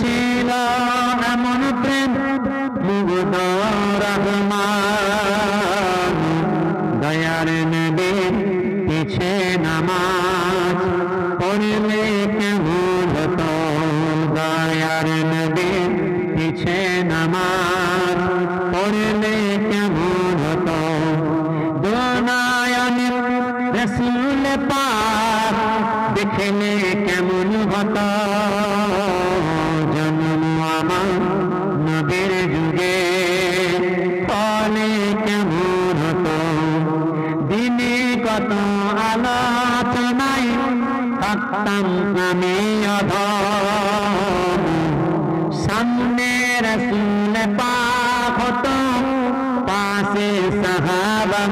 ছিল এমন প্রেম রহমান। দয়ার নবী পিছে নামাজ পড়লে কেমন হতো? দয়ার নবী পিছে নামাজ পড়লে কেমন হতো? দোনায়ন রসুল পাক দেখলে কেমন হতো? আলোচনায় থাকতাম অধম। সামনে রসুল পাশে সাহাবা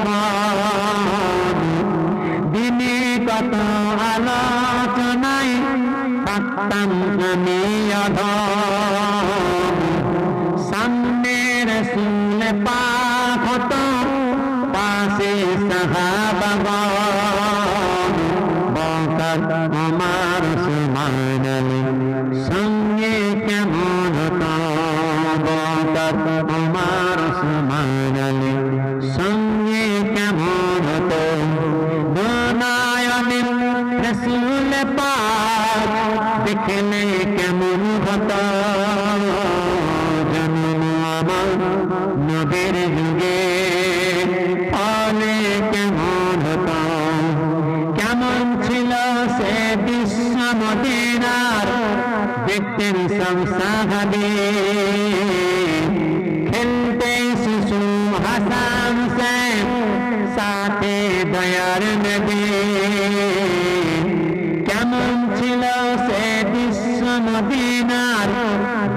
দিনে কত আলোচনায় থাকতাম অধম। সামনে রসুল পাক হতো, পাশে রসুল পাক দেখলে কেমন হতো? জন্ম নবীর যুগে ফলে কেমন হতো? কেমন ছিল সে বিশ্ব মদিনার? দেখতেন সব সাহাবে খেলতে শিশু হাসান সে সাথে দয়ার নবী। মদিনার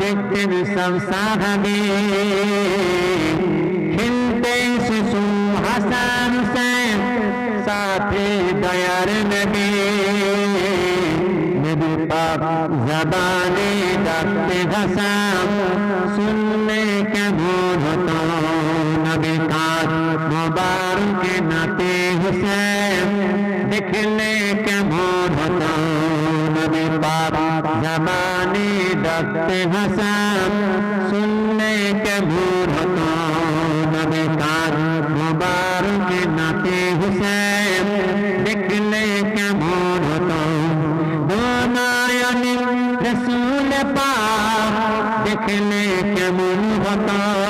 দেখতেন সব সাহাবে খেলতে শিশু হাসান সেন সাথে দয়ার নবী নবী পাক জবানে ডাকতে ভাষাম শুনলে কেমন হতো নবী কাজ মোবারকে নাতে হুসেন দেখলে কেমন হতো নবী পাক জবানে ডাকতে ভাষাম শুনলে কেমন হতো নবী কাজ মোবারকে নাতে হুসেন দেখলে কেমন হতো দোনায়নে রসুল পাক দেখলে কেমন হতো